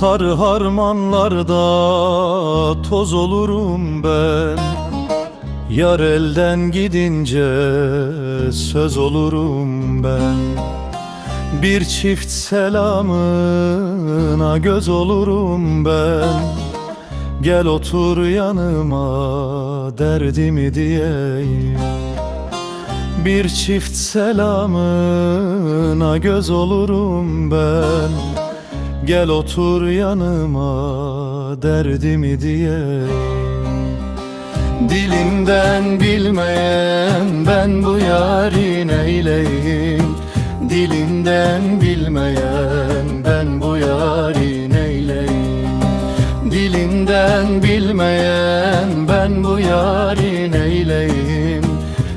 Sarı harmanlarda toz olurum ben. Yar elden gidince söz olurum ben. Bir çift selamına göz olurum ben. Gel otur yanıma derdimi diyeyim. Bir çift selamına göz olurum ben Gel otur yanıma derdimi diyeyim Dilimden bilmeyen ben bu yarin eyleyim Dilimden bilmeyen ben bu yarin eyleyim Dilimden bilmeyen ben bu yarin eyleyim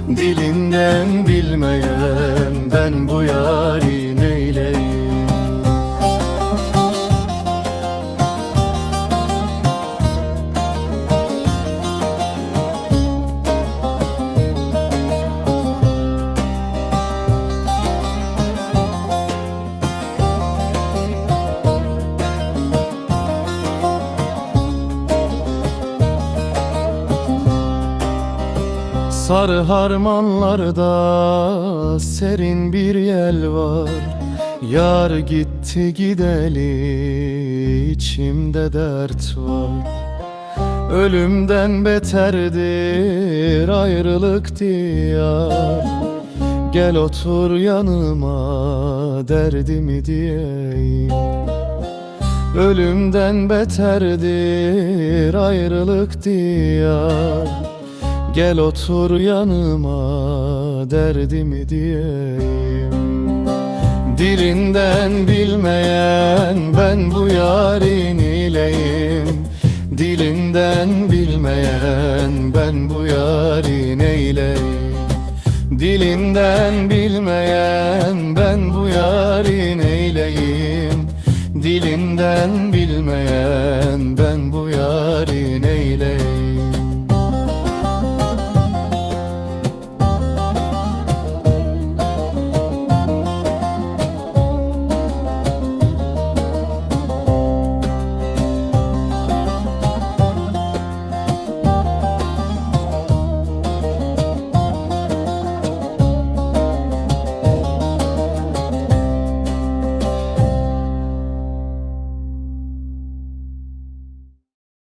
Dilinden bilmeyen ben bu yarin Sarı harmanlarda serin bir yel var. Yar gitti gideli içimde dert var. Ölümden beterdir ayrılık diyar. Gel otur yanıma derdimi diyeyim. Ölümden beterdir ayrılık diyar Gel otur yanıma derdimi diyeyim. Dilinden bilmeyen ben bu yarin ileyim. Dilinden bilmeyen ben bu yarin eyleyim Dilinden bilmeyen ben bu yarin eyleyim Dilinden bilmeyen ben